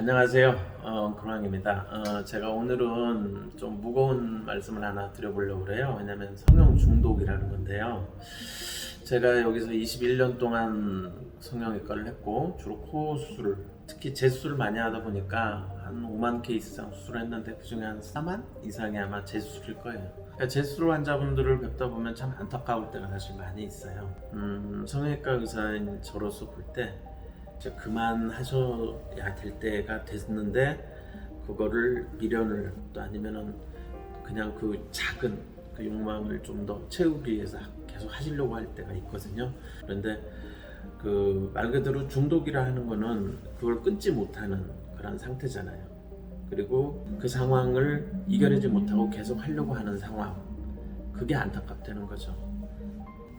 안녕하세요. 어, 그랑입니다. 어, 제가 오늘은 좀 무거운 말씀을 하나 드려보려고 그래요. 왜냐면 성형 중독이라는 건데요. 제가 여기서 21년 동안 성형외과를 했고 주로 코 수술을 특히 재수술을 많이 하다 보니까 한 5만 케이스 이상 수술을 했는데 그중에 한 4만 이상이 아마 재수술일 거예요. 그러니까 재수술 환자분들을 뵙다 보면 참 안타까울 때가 사실 많이 있어요. 음, 성형외과 의사인 저로서 볼 때 이제 그만하셔야 될 때가 됐는데 그거를 미련을 또 아니면은 그냥 그 작은 그 욕망을 좀 더 채우기 위해서 계속 하시려고 할 때가 있거든요. 그런데 그 말 그대로 중독이라 하는 거는 그걸 끊지 못하는 그런 상태잖아요. 그리고 그 상황을 이겨내지 못하고 계속 하려고 하는 상황. 그게 안타깝다는 거죠.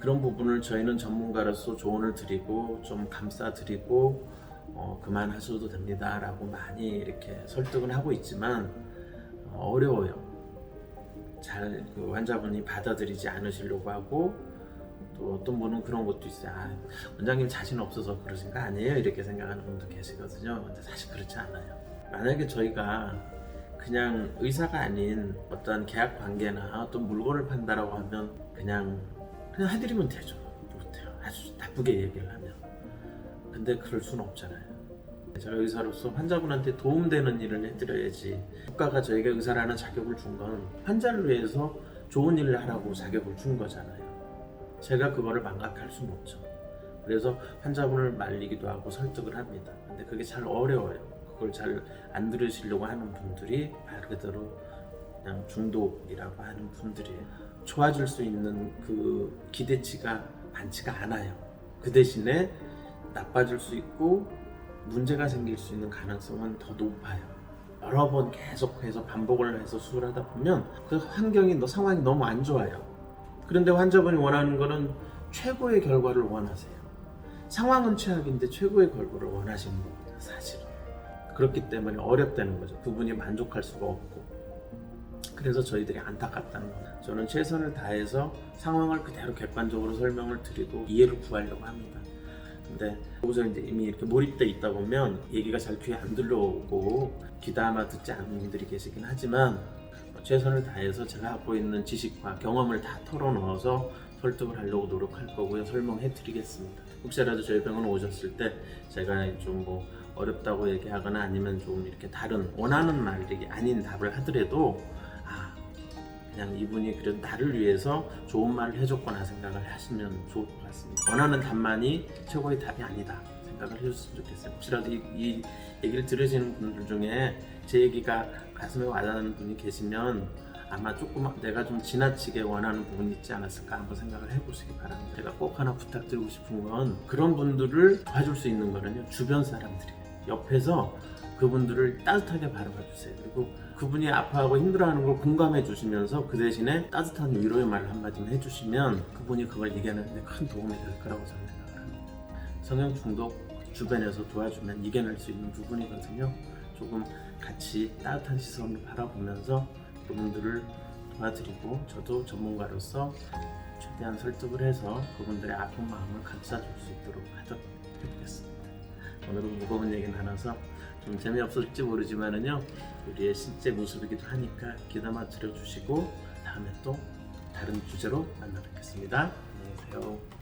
그런 부분을 저희는 전문가로서 조언을 드리고 좀 감싸드리고 어, 그만 하셔도 됩니다라고 많이 이렇게 설득을 하고 있지만 어, 어려워요. 잘 그 환자분이 받아들이지 않으시려고 하고 또 어떤 분은 그런 것도 있어요. 아, 원장님 자신 없어서 그러신 거 아니에요? 이렇게 생각하는 분도 계시거든요. 근데 사실 그렇지 않아요. 만약에 저희가 그냥 의사가 아닌 어떤 계약 관계나 어떤 물건을 판다라고 하면 그냥 그냥 해드리면 되죠. 못해요. 아주 나쁘게 얘기를 하면. 근데 그럴 수는 없잖아요. 제가 의사로서 환자분한테 도움되는 일을 해드려야지. 국가가 저에게 의사라는 자격을 준 건 환자를 위해서 좋은 일을 하라고 자격을 준 거잖아요. 제가 그거를 망각할 수는 없죠. 그래서 환자분을 말리기도 하고 설득을 합니다. 근데 그게 잘 어려워요. 그걸 잘 안 들으시려고 하는 분들이 말 그대로 그냥 중독이라고 하는 분들이에요. 좋아질 수 있는 그 기대치가 많지가 않아요. 그 대신에 나빠질 수 있고 문제가 생길 수 있는 가능성은 더 높아요. 여러 번 계속해서 반복을 해서 수술하다 보면 그 환경이 너 상황이 너무 안 좋아요. 그런데 환자분이 원하는 거는 최고의 결과를 원하세요. 상황은 최악인데 최고의 결과를 원하시는 겁니다. 사실은. 그렇기 때문에 어렵다는 거죠. 그분이 만족할 수가 없고. 그래서 저희들이 안타깝다는 거예요. 저는 최선을 다해서 상황을 그대로 객관적으로 설명을 드리고 이해를 구하려고 합니다. 근데 여기서 이제 이미 이렇게 몰입돼 있다 보면 얘기가 잘 귀에 안 들려오고 귀담아 듣지 않는 분들이 계시긴 하지만 최선을 다해서 제가 갖고 있는 지식과 경험을 다 털어넣어서 설득을 하려고 노력할 거고요. 설명해 드리겠습니다. 혹시라도 저희 병원 오셨을 때 제가 좀 뭐 어렵다고 얘기하거나 아니면 좀 이렇게 다른 원하는 말이 아닌 답을 하더라도 아 그냥 이분이 그래도 나를 위해서 좋은 말을 해줬구나 생각을 하시면 좋을 것 같습니다. 원하는 답만이 최고의 답이 아니다 생각을 해줬으면 좋겠어요. 혹시라도 이, 이 얘기를 들으시는 분들 중에 제 얘기가 가슴에 와닿는 분이 계시면 아마 조금 내가 좀 지나치게 원하는 부분이 있지 않았을까 한번 생각을 해보시기 바랍니다. 제가 꼭 하나 부탁드리고 싶은 건 그런 분들을 도와줄 수 있는 거는요 주변 사람들이 옆에서 그분들을 따뜻하게 바라봐 주세요. 그리고 그분이 아파하고 힘들어하는 걸 공감해 주시면서 그 대신에 따뜻한 위로의 말 한마디만 해주시면 그분이 그걸 이겨내는데 큰 도움이 될 거라고 저는 생각을 합니다. 성형 중독 주변에서 도와주면 이겨낼 수 있는 부분이거든요. 조금 같이 따뜻한 시선으로 바라보면서 그분들을 도와드리고 저도 전문가로서 최대한 설득을 해서 그분들의 아픈 마음을 감싸줄 수 있도록 해보겠습니다. 오늘은 무거운 얘기 나눠서 좀 재미없을지 모르지만은요 우리의 실제 모습이기도 하니까 귀담아 들어주시고 다음에 또 다른 주제로 만나 뵙겠습니다. 안녕히 계세요.